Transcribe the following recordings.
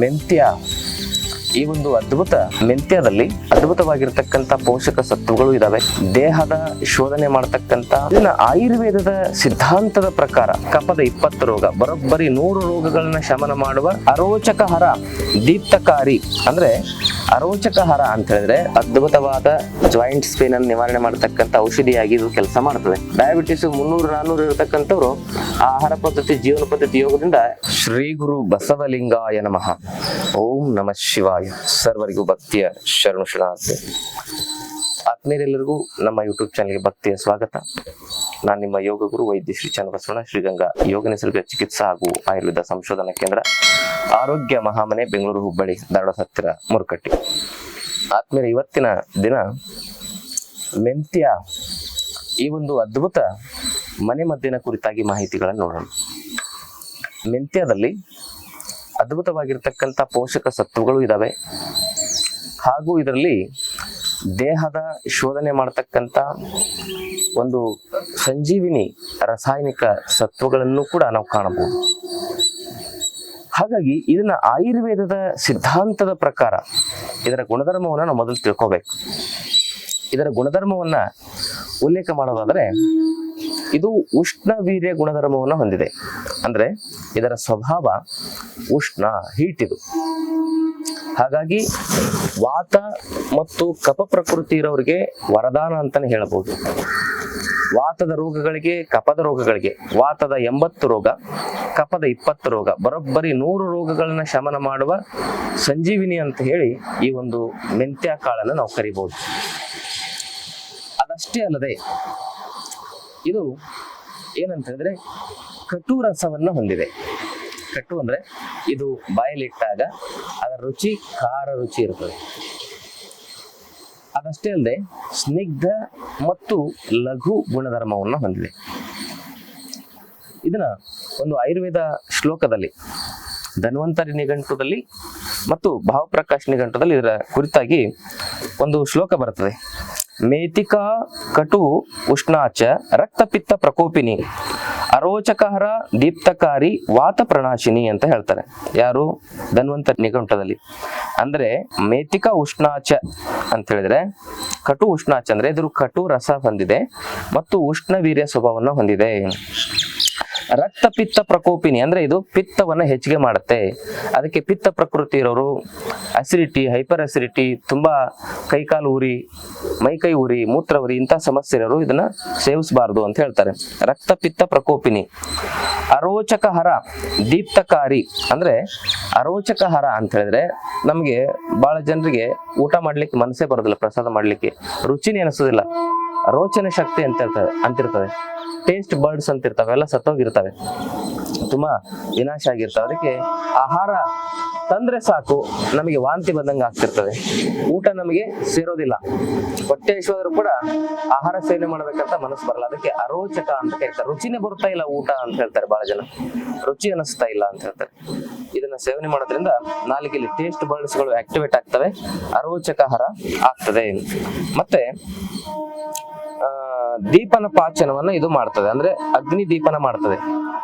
ಮೆಂತ್ಯ. ಈ ಒಂದು ಅದ್ಭುತ ಮೆಂತ್ಯದಲ್ಲಿ ಅದ್ಭುತವಾಗಿರ್ತಕ್ಕಂಥ ಪೋಷಕ ಸತ್ವಗಳು ಇದಾವೆ. ದೇಹದ ಶೋಧನೆ ಮಾಡತಕ್ಕಂತ ಇದನ್ನ ಆಯುರ್ವೇದದ ಸಿದ್ಧಾಂತದ ಪ್ರಕಾರ ಕಪದ ಇಪ್ಪತ್ತು ರೋಗ, ಬರೋಬ್ಬರಿ ನೂರು ರೋಗಗಳನ್ನ ಶಮನ ಮಾಡುವ ಅರೋಚಕ ಹರ ದೀಪ್ತಕಾರಿ ಅಂದ್ರೆ ಅರೋಚಕಹರ ಅಂತ ಹೇಳಿದ್ರೆ ಅದ್ಭುತವಾದ ಜಾಯಿಂಟ್ ಸ್ಪೇನ್ ಅನ್ನು ನಿವಾರಣೆ ಮಾಡತಕ್ಕಂತ ಔಷಧಿಯಾಗಿ ಇದು ಕೆಲಸ ಮಾಡ್ತದೆ. ಡಯಾಬಿಟಿಸ್ ಮುನ್ನೂರು ನಾನ್ನೂರು ಇರತಕ್ಕಂಥವ್ರು ಆಹಾರ ಪದ್ಧತಿ, ಜೀವನ ಪದ್ಧತಿ ಯೋಗದಿಂದ ಶ್ರೀ ಗುರು ಬಸವಲಿಂಗಾಯ ನಮಃ. ಓಂ ನಮಃ ಶಿವಾಯ. ಸರ್ವರಿಗೂ ಭಕ್ತಿಯ ಶರಣು ಶರಣಾರ್ಥಿ ಆತ್ಮೀಯರೆಲ್ಲರಿಗೂ ನಮ್ಮ ಯೂಟ್ಯೂಬ್ ಚಾನಲ್ಗೆ ಭಕ್ತಿಯ ಸ್ವಾಗತ. ನಾನು ನಿಮ್ಮ ಯೋಗ ಗುರು ವೈದ್ಯ ಶ್ರೀ ಚನ್ನಬಸವಣ್ಣ ಶ್ರೀಗಂಗಾ ಯೋಗ ನಿಸರ್ಗ ಚಿಕಿತ್ಸಾ ಹಾಗೂ ಆಯುರ್ವೇದ ಸಂಶೋಧನಾ ಕೇಂದ್ರ ಆರೋಗ್ಯ ಮಹಾಮನೆ ಬೆಂಗಳೂರು ಹುಬ್ಬಳ್ಳಿ, ಧಾರವಾಡ ಹತ್ತಿರ ಮುರುಕಟ್ಟಿ. ಆತ್ಮೀಯರ, ಇವತ್ತಿನ ದಿನ ಮೆಂತ್ಯ ಈ ಒಂದು ಅದ್ಭುತ ಮನೆ ಮದ್ದಿನ ಕುರಿತಾಗಿ ಮಾಹಿತಿಗಳನ್ನು ನೋಡೋಣ. ಮೆಂತ್ಯದಲ್ಲಿ ಅದ್ಭುತವಾಗಿರ್ತಕ್ಕಂಥ ಪೋಷಕ ಸತ್ವಗಳು ಇದಾವೆ. ಹಾಗೂ ಇದರಲ್ಲಿ ದೇಹದ ಶೋಧನೆ ಮಾಡತಕ್ಕಂಥ ಒಂದು ಸಂಜೀವಿನಿ ರಾಸಾಯನಿಕ ಸತ್ವಗಳನ್ನು ಕೂಡ ನಾವು ಕಾಣಬಹುದು. ಹಾಗಾಗಿ ಇದನ್ನ ಆಯುರ್ವೇದದ ಸಿದ್ಧಾಂತದ ಪ್ರಕಾರ ಇದರ ಗುಣಧರ್ಮವನ್ನ ನಾವು ಮೊದಲು ತಿಳ್ಕೋಬೇಕು. ಇದರ ಗುಣಧರ್ಮವನ್ನ ಉಲ್ಲೇಖ ಮಾಡೋದಾದ್ರೆ ಇದು ಉಷ್ಣ ವೀರ್ಯ ಗುಣಧರ್ಮವನ್ನು ಹೊಂದಿದೆ. ಅಂದ್ರೆ ಇದರ ಸ್ವಭಾವ ಉಷ್ಣ ಹೀಟ್ ಇದು. ಹಾಗಾಗಿ ವಾತ ಮತ್ತು ಕಪ ಪ್ರಕೃತಿ ಇರೋರಿಗೆ ವರದಾನ ಅಂತಾನೆ ಹೇಳಬಹುದು ವಾತದ ರೋಗಗಳಿಗೆ, ಕಪದ ರೋಗಗಳಿಗೆ, ವಾತದ ಎಂಬತ್ತು ರೋಗ, ಕಪದ ಇಪ್ಪತ್ತು ರೋಗ, ಬರೋಬ್ಬರಿ ನೂರು ರೋಗಗಳನ್ನ ಶಮನ ಮಾಡುವ ಸಂಜೀವಿನಿ ಅಂತ ಹೇಳಿ ಈ ಒಂದು ಮೆಂತ್ಯ ಕಾಳನ್ನು ನಾವು ಕರಿಬಹುದು ಅದಷ್ಟೇ ಅಲ್ಲದೆ, ಇದು ಏನಂತ ಹೇಳಿದ್ರೆ ಕಟು ರಸವನ್ನು ಹೊಂದಿದೆ. ಕಟು ಅಂದ್ರೆ ಇದು ಬಾಯಲ್ಲಿಟ್ಟಾಗ ಅದರ ರುಚಿ, ಖಾರ ರುಚಿ ಇರ್ತದೆ. ಅದಷ್ಟೇ ಅಲ್ಲದೆ, ಸ್ನಿಗ್ಧ ಮತ್ತು ಲಘು ಗುಣಧರ್ಮವನ್ನು ಹೊಂದಿದೆ. ಇದನ್ನ ಒಂದು ಆಯುರ್ವೇದ ಶ್ಲೋಕದಲ್ಲಿ ಧನ್ವಂತರಿ ನಿಘಂಟುದಲ್ಲಿ ಮತ್ತು ಭಾವಪ್ರಕಾಶ್ ನಿಘಂಟುದಲ್ಲಿ ಇದರ ಕುರಿತಾಗಿ ಒಂದು ಶ್ಲೋಕ ಬರುತ್ತದೆ. ಮೇತಿಕಾ ಕಟು ಉಷ್ಣಾಚ ರಕ್ತಪಿತ್ತ ಪ್ರಕೋಪಿನಿ ಅರೋಚಕಹರ, ದೀಪ್ತಕಾರಿ ವಾತ ಪ್ರಣಾಶಿನಿ ಅಂತ ಹೇಳ್ತಾರೆ. ಯಾರು? ಧನ್ವಂತ ನಿಘಂಟದಲ್ಲಿ. ಅಂದ್ರೆ ಮೇತಿಕ ಉಷ್ಣಾಚ ಅಂತ ಹೇಳಿದ್ರೆ, ಕಟು ಉಷ್ಣಾಚ ಅಂದ್ರೆ ಇದ್ರ ಕಟು ರಸ ಹೊಂದಿದೆ ಮತ್ತು ಉಷ್ಣ ವೀರ್ಯ ಸ್ವಭಾವವನ್ನು ಹೊಂದಿದೆ. ರಕ್ತ ಪಿತ್ತ ಪ್ರಕೋಪಿನಿ ಅಂದ್ರೆ ಇದು ಪಿತ್ತವನ್ನ ಹೆಚ್ಚಿಗೆ ಮಾಡುತ್ತೆ. ಅದಕ್ಕೆ ಪಿತ್ತ ಪ್ರಕೃತಿ ಇರೋರು ಅಸಿಡಿಟಿ ಹೈಪರ್ ಅಸಿಡಿಟಿ ತುಂಬಾ ಕೈಕಾಲು ಉರಿ ಮೈಕೈ ಉರಿ ಮೂತ್ರ ಉರಿ ಇಂತಹ ಸಮಸ್ಯೆ ಇರೋರು ಇದನ್ನ ಸೇವಿಸಬಾರದು ಅಂತ ಹೇಳ್ತಾರೆ. ರಕ್ತ ಪಿತ್ತ ಪ್ರಕೋಪಿನಿ. ಅರೋಚಕ ಹರ ದೀಪ್ತಕಾರಿ ಅಂದ್ರೆ ಅರೋಚಕ ಹರ ಅಂತ ಹೇಳಿದ್ರೆ ನಮಗೆ ಬಹಳ ಜನರಿಗೆ ಊಟ ಮಾಡ್ಲಿಕ್ಕೆ ಮನಸ್ಸೇ ಬರೋದಿಲ್ಲ, ಪ್ರಸಾದ ಮಾಡ್ಲಿಕ್ಕೆ. ರುಚಿನೇ ಅನಿಸೋದಿಲ್ಲ. ರೋಚನೆ ಶಕ್ತಿ ಅಂತ ಇರ್ತದೆ, ಅಂತಿರ್ತದೆ. ಟೇಸ್ಟ್ ಬರ್ಡ್ಸ್ ಅಂತ ಇರ್ತವೆ, ಎಲ್ಲ ಸತ್ತೋಗಿರ್ತವೆ. ತುಂಬಾ ವಿನಾಶ ಆಗಿರ್ತವೆ. ಅದಕ್ಕೆ ಆಹಾರ ತಂದ್ರೆ ಸಾಕು, ನಮಗೆ ವಾಂತಿ ಬಂದಂಗೆ ಆಗ್ತಿರ್ತದೆ. ಊಟ ನಮಗೆ ಸೇರೋದಿಲ್ಲ. ಹೊಟ್ಟೆ ಹಸಿವಾದ್ರೂ ಕೂಡ ಆಹಾರ ಸೇವನೆ ಮಾಡ್ಬೇಕಂತ ಮನಸ್ಸು ಬರಲ್ಲ. ಅದಕ್ಕೆ ಅರೋಚಕ ಅಂತ ಹೇಳ್ತಾರೆ. ರುಚಿನೇ ಬರ್ತಾ ಇಲ್ಲ ಊಟ ಅಂತ ಹೇಳ್ತಾರೆ ಬಹಳ ಜನ. ರುಚಿ ಅನಿಸ್ತಾ ಇಲ್ಲ ಅಂತ ಹೇಳ್ತಾರೆ. ಇದನ್ನ ಸೇವನೆ ಮಾಡೋದ್ರಿಂದ ನಾಲಿಗೆಯಲ್ಲಿ ಟೇಸ್ಟ್ ಬರ್ಡ್ಸ್ಗಳು ಆಕ್ಟಿವೇಟ್ ಆಗ್ತವೆ. ಅರೋಚಕ ಆಹಾರ ಆಗ್ತದೆ. ಮತ್ತೆ ದೀಪನ ಪಾಚನವನ್ನ ಇದು ಮಾಡ್ತದೆ. ಅಂದ್ರೆ ಅಗ್ನಿ ದೀಪನ ಮಾಡ್ತದೆ.